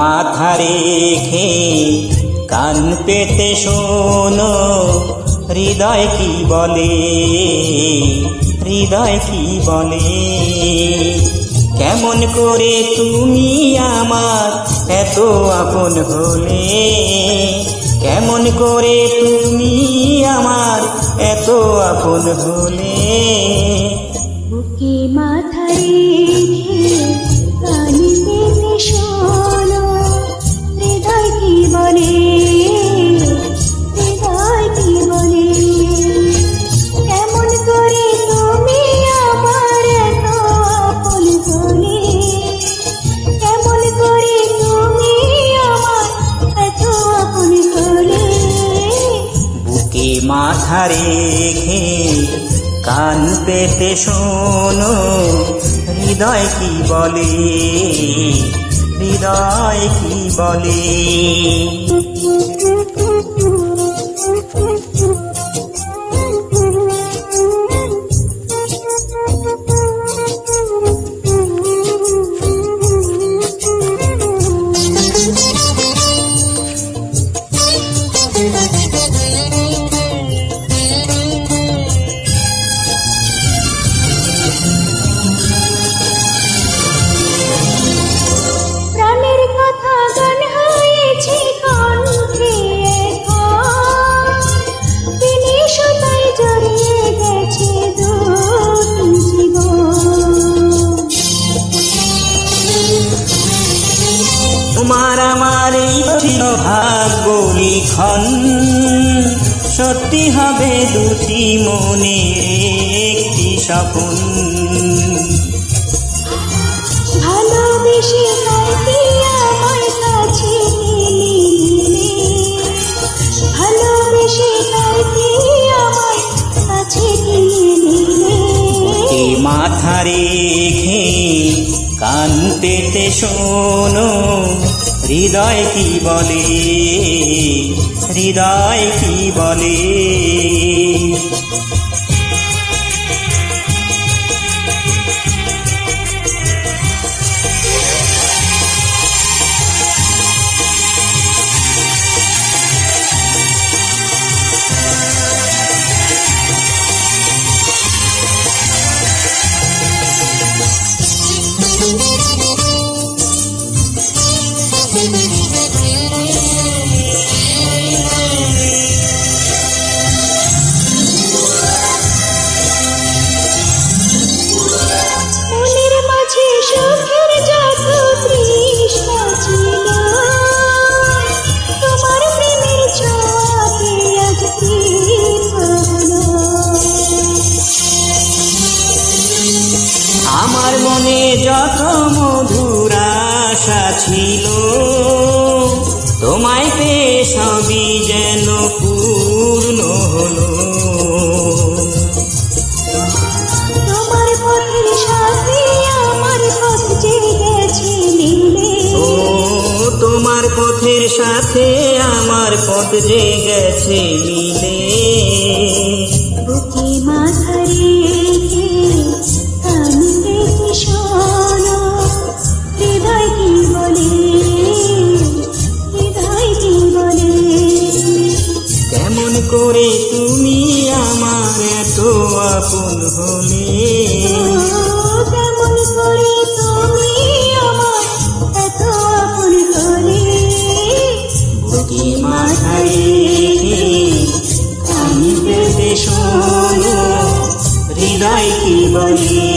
মাথা রেখে কান পেতে শোনো, হৃদয় কি বলে? হৃদয় কি বলে? কেমন করে তুমি আমার এত আপন হলে? কেমন করে তুমি আমার এত আপন হলে? মাথা রেখে কান পেতে শোনো হৃদয় কি বলে? হৃদয় কি বলে? আমার এই ছিল ভাগ্য লিখন। সত্যি হবে দুটি মনের একটি স্বপন। ভালোবেসে কি আমার কাছে ভালোবেসে আমার কাছে মাথা রেখে কান পেতে শোনো হৃদয় কি বলে? হৃদয় কি বলে? আমার মনে যত মধুর আশা ছিল তোমায় পেয়ে সবই যেন পূর্ণ হলো। তোমার পথের সাথে আমার পথ যে গেছে মিলে। ও তোমার পথের সাথে আমার পথ যে গেছে মিলে। করে তুমি আমার এত আপন হলে। কেমন করে তুমি আমার এত আপন হলে? বুকে মাথা আমি পেতে শোনো হৃদয় কি বলে?